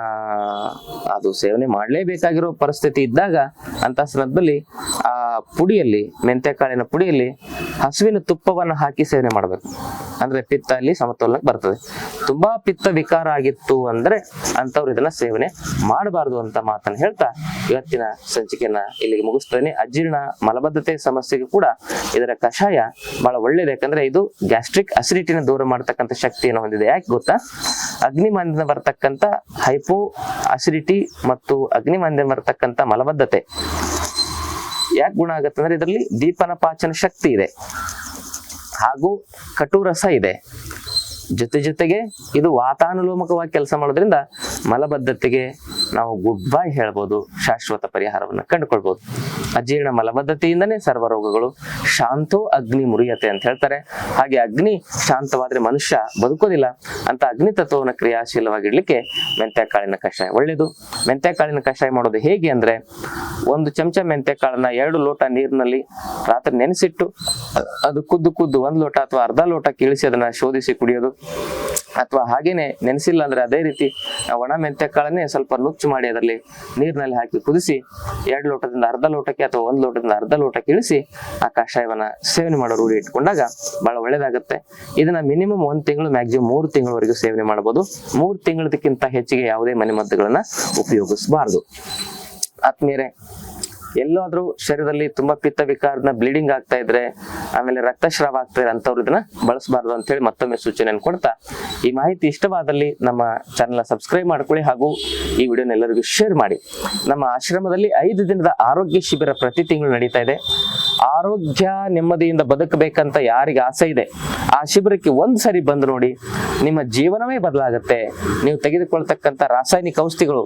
ಅದು ಸೇವನೆ ಮಾಡಲೇಬೇಕಾಗಿರೋ ಪರಿಸ್ಥಿತಿ ಇದ್ದಾಗ ಅಂತ ಸಂದರ್ಭದಲ್ಲಿ ಆ ಪುಡಿಯಲ್ಲಿ ಮೆಂತೆ ಕಾಳಿನ ಪುಡಿಯಲ್ಲಿ ಹಸುವಿನ ತುಪ್ಪವನ್ನು ಹಾಕಿ ಸೇವನೆ ಮಾಡಬೇಕು. ಅಂದ್ರೆ ಪಿತ್ತ ಅಲ್ಲಿ ಸಮತೋಲನಕ್ಕೆ ಬರ್ತದೆ. ತುಂಬಾ ಪಿತ್ತ ವಿಕಾರ ಆಗಿತ್ತು ಅಂದ್ರೆ ಅಂತವ್ರು ಇದನ್ನ ಸೇವನೆ ಮಾಡಬಾರದು ಅಂತ ಮಾತನ್ನ ಹೇಳ್ತಾ ಇವತ್ತಿನ ಸಂಚಿಕೆಯನ್ನ ಇಲ್ಲಿಗೆ ಮುಗಿಸ್ತೇನೆ. ಅಜೀರ್ಣ ಮಲಬದ್ಧತೆ ಸಮಸ್ಯೆಗೆ ಕೂಡ ಇದರ ಕಷಾಯ ಬಹಳ ಒಳ್ಳೇದು. ಯಾಕಂದ್ರೆ ಇದು ಗ್ಯಾಸ್ಟ್ರಿಕ್ ಅಸಿಡಿಟಿನ ದೂರ ಮಾಡತಕ್ಕಂಥ ಶಕ್ತಿಯನ್ನು ಹೊಂದಿದೆ. ಯಾಕೆ ಗೊತ್ತಾ? ಅಗ್ನಿಮಾಂದ್ಯದಿಂದ ಬರ್ತಕ್ಕಂಥ ಹೈಪೋ ಅಸಿಡಿಟಿ ಮತ್ತು ಅಗ್ನಿಮಾಂದ್ಯದಿಂದ ಬರ್ತಕ್ಕಂಥ ಮಲಬದ್ಧತೆ ಯಾಕೆ ಗುಣ ಆಗುತ್ತೆ ಅಂದ್ರೆ ಇದರಲ್ಲಿ ದೀಪನ ಪಾಚನ ಶಕ್ತಿ ಇದೆ. ಹಾಗೂ ಕಟುರಸ ಇದೆ. ಜೊತೆ ಜೊತೆಗೆ ಇದು ವಾತಾನುಲೋಮಕವಾಗಿ ಕೆಲಸ ಮಾಡೋದ್ರಿಂದ ಮಲಬದ್ಧತೆಗೆ ನಾವು ಗುಡ್ ಬೈ ಹೇಳ್ಬೋದು, ಶಾಶ್ವತ ಪರಿಹಾರವನ್ನು ಕಂಡುಕೊಳ್ಬಹುದು ಅಜೀರ್ಣ ಮಲಬದ್ಧತೆಯಿಂದನೇ ಸರ್ವ ರೋಗಗಳು ಶಾಂತೋ ಅಗ್ನಿ ಮುರಿಯತೆ ಅಂತ ಹೇಳ್ತಾರೆ. ಹಾಗೆ ಅಗ್ನಿ ಶಾಂತವಾದ್ರೆ ಮನುಷ್ಯ ಬದುಕೋದಿಲ್ಲ. ಅಂತ ಅಗ್ನಿ ತತ್ವವನ್ನು ಕ್ರಿಯಾಶೀಲವಾಗಿಡ್ಲಿಕ್ಕೆ ಕಾಳಿನ ಕಷಾಯ ಮೆಂತ್ಯ ಕಾಳಿನ ಕಷಾಯ ಮಾಡೋದು ಹೇಗೆ ಅಂದ್ರೆ, ಒಂದು ಚಮಚ ಕಾಳನ್ನ ಎರಡು ಲೋಟ ನೀರಿನಲ್ಲಿ ರಾತ್ರಿ ನೆನೆಸಿಟ್ಟು ಅದು ಕುದ್ದು ಕುದ್ದು ಒಂದು ಲೋಟ ಅಥವಾ ಅರ್ಧ ಲೋಟ ಕೀಳಿಸಿ ಅದನ್ನ ಶೋಧಿಸಿ ಕುಡಿಯೋದು. ಅಥವಾ ಹಾಗೇನೆ ನೆನೆಸಿಲ್ಲ ಅಂದ್ರೆ ಅದೇ ರೀತಿ ಒಣ ಮೆಂತ್ಯ ಕಾಳನ್ನೇ ಸ್ವಲ್ಪ ನುಚ್ಚು ಮಾಡಿ ಅದರಲ್ಲಿ ನೀರಿನಲ್ಲಿ ಹಾಕಿ ಕುದಿಸಿ ಎರಡು ಲೋಟದಿಂದ ಅರ್ಧ ಲೋಟಕ್ಕೆ ಅಥವಾ ಒಂದು ಲೋಟದಿಂದ ಅರ್ಧ ಲೋಟಕ್ಕೆ ಇಳಿಸಿ ಆ ಕಷಾಯವನ್ನ ಸೇವನೆ ಮಾಡೋ ರೂಢಿ ಇಟ್ಕೊಂಡಾಗ ಬಹಳ ಒಳ್ಳೇದಾಗುತ್ತೆ ಇದನ್ನ ಮಿನಿಮಮ್ ಒಂದ್ ತಿಂಗಳು, ಮ್ಯಾಕ್ಸಿಮಮ್ ಮೂರು ತಿಂಗಳವರೆಗೂ ಸೇವನೆ ಮಾಡಬಹುದು. ಮೂರು ತಿಂಗಳದಕ್ಕಿಂತ ಹೆಚ್ಚಿಗೆ ಯಾವುದೇ ಮನೆಮದ್ದುಗಳನ್ನ ಉಪಯೋಗಿಸಬಾರದು. ಆತ್ಮೀಯರೇ ಎಲ್ಲಾದ್ರೂ ಶರೀರದಲ್ಲಿ ತುಂಬಾ ಪಿತ್ತ ವಿಕಾರನ ಬ್ಲೀಡಿಂಗ್ ಆಗ್ತಾ ಇದ್ರೆ, ಆಮೇಲೆ ರಕ್ತಸ್ರಾವ ಆಗ್ತಾ ಇದೆ ಅಂತವ್ರು ಇದನ್ನ ಬಳಸಬಾರ್ದು ಅಂತ ಹೇಳಿ ಮತ್ತೊಮ್ಮೆ ಸೂಚನೆಯನ್ನು ಕೊಡ್ತಾ ಈ ಮಾಹಿತಿ ಇಷ್ಟವಾದಲ್ಲಿ ನಮ್ಮ ಚಾನೆಲ್ ಸಬ್ಸ್ಕ್ರೈಬ್ ಮಾಡ್ಕೊಳ್ಳಿ ಹಾಗೂ ಈ ವಿಡಿಯೋನ ಎಲ್ಲರಿಗೂ ಶೇರ್ ಮಾಡಿ. ನಮ್ಮ ಆಶ್ರಮದಲ್ಲಿ ಐದು ದಿನದ ಆರೋಗ್ಯ ಶಿಬಿರ ಪ್ರತಿ ತಿಂಗಳು ನಡೀತಾ ಇದೆ. ಆರೋಗ್ಯ ನೆಮ್ಮದಿಯಿಂದ ಬದುಕಬೇಕಂತ ಯಾರಿಗೆ ಆಸೆ ಇದೆ, ಆ ಶಿಬಿರಕ್ಕೆ ಒಂದು ಸರಿ ಬಂದು ನೋಡಿ ನಿಮ್ಮ ಜೀವನವೇ ಬದಲಾಗುತ್ತೆ. ನೀವು ತೆಗೆದುಕೊಳ್ತಕ್ಕಂಥ ರಾಸಾಯನಿಕ ಔಷಧಿಗಳು,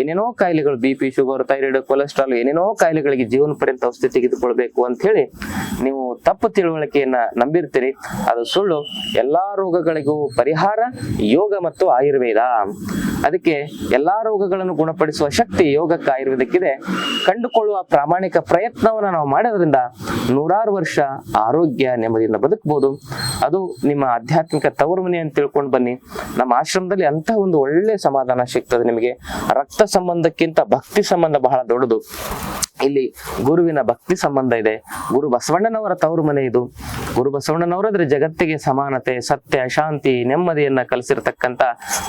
ಏನೇನೋ ಕಾಯಿಲೆಗಳು, B P, sugar, thyroid, cholesterol, ಏನೇನೋ ಕಾಯಿಲೆಗಳಿಗೆ ಜೀವನ ಪರ್ಯಂತ ಔಷಧಿ ತೆಗೆದುಕೊಳ್ಬೇಕು ಅಂತ ಹೇಳಿ ನೀವು ತಪ್ಪು ತಿಳುವಳಿಕೆಯನ್ನ ನಂಬಿರ್ತೀರಿ. ಅದು ಸುಳ್ಳು. ಎಲ್ಲಾ ರೋಗಗಳಿಗೂ ಪರಿಹಾರ ಯೋಗ ಮತ್ತು ಆಯುರ್ವೇದ. ಅದಕ್ಕೆ ಎಲ್ಲಾ ರೋಗಗಳನ್ನು ಗುಣಪಡಿಸುವ ಶಕ್ತಿ ಯೋಗಕ್ಕೆ ಆಯುರ್ವೇದಕ್ಕಿದೆ ಕಂಡುಕೊಳ್ಳುವ ಪ್ರಾಮಾಣಿಕ ಪ್ರಯತ್ನವನ್ನ ನಾವು ಮಾಡೋದ್ರಿಂದ ನೂರಾರು ವರ್ಷ ಆರೋಗ್ಯ ನೆಮ್ಮದಿಯಿಂದ ಬದುಕಬಹುದು ಅದು ನಿಮ್ಮ ಆಧ್ಯಾತ್ಮಿಕ ತವರು ಮನೆ ಅಂತ ತಿಳ್ಕೊಂಡು ಬನ್ನಿ. ನಮ್ಮ ಆಶ್ರಮದಲ್ಲಿ ಅಂತ ಒಂದು ಒಳ್ಳೆ ಸಮಾಧಾನ ಸಿಗ್ತದೆ ನಿಮಗೆ. ರಕ್ತ ಸಂಬಂಧಕ್ಕಿಂತ ಭಕ್ತಿ ಸಂಬಂಧ ಬಹಳ ದೊಡ್ಡದು. ಇಲ್ಲಿ ಗುರುವಿನ ಭಕ್ತಿ ಸಂಬಂಧ ಇದೆ. ಗುರು ಬಸವಣ್ಣನವರ ತವರು ಮನೆ ಇದು. ಗುರು ಬಸವಣ್ಣನವರಾದ್ರೆ ಜಗತ್ತಿಗೆ ಸಮಾನತೆ, ಸತ್ಯ, ಶಾಂತಿ, ನೆಮ್ಮದಿಯನ್ನ ಕಲಿಸಿರ್ತಕ್ಕಂತ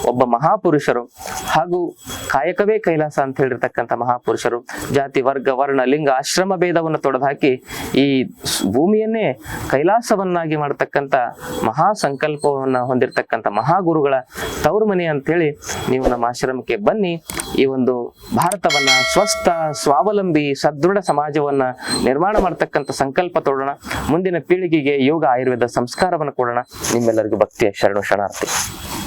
ಒಬ್ಬ ಮಹಾಪುರುಷರು. ಹಾಗೂ ಕಾಯಕವೇ ಕೈಲಾಸ ಅಂತ ಹೇಳಿರ್ತಕ್ಕಂಥ ಮಹಾಪುರುಷರು. ಜಾತಿ ವರ್ಗ, ವರ್ಣ, ಲಿಂಗ, ಆಶ್ರಮ ಭೇದವನ್ನು ತೊಡೆದುಹಾಕಿ ಈ ಭೂಮಿಯನ್ನೇ ಕೈಲಾಸವನ್ನಾಗಿ ಮಾಡತಕ್ಕಂಥ ಮಹಾ ಸಂಕಲ್ಪವನ್ನು ಹೊಂದಿರತಕ್ಕಂಥ ಮಹಾಗುರುಗಳ ತವರು ಮನೆ ಅಂತೇಳಿ ನೀವು ನಮ್ಮ ಆಶ್ರಮಕ್ಕೆ ಬನ್ನಿ. ಈ ಒಂದು ಭಾರತವನ್ನ ಸ್ವಸ್ಥ, ಸ್ವಾವಲಂಬಿ, ಸದೃಢ ಸಮಾಜವನ್ನ ನಿರ್ಮಾಣ ಮಾಡತಕ್ಕಂಥ ಸಂಕಲ್ಪ ತೊಡೋಣ. ಮುಂದಿನ ಪೀಳಿಗೆಗೆ ಯೋಗ, ಆಯುರ್ವೇದ ಸಂಸ್ಕಾರವನ್ನು ಕೊಡೋಣ. ನಿಮ್ಮೆಲ್ಲರಿಗೂ ಭಕ್ತಿಯ ಶರಣು ಶರಣಾರ್ಥಿ.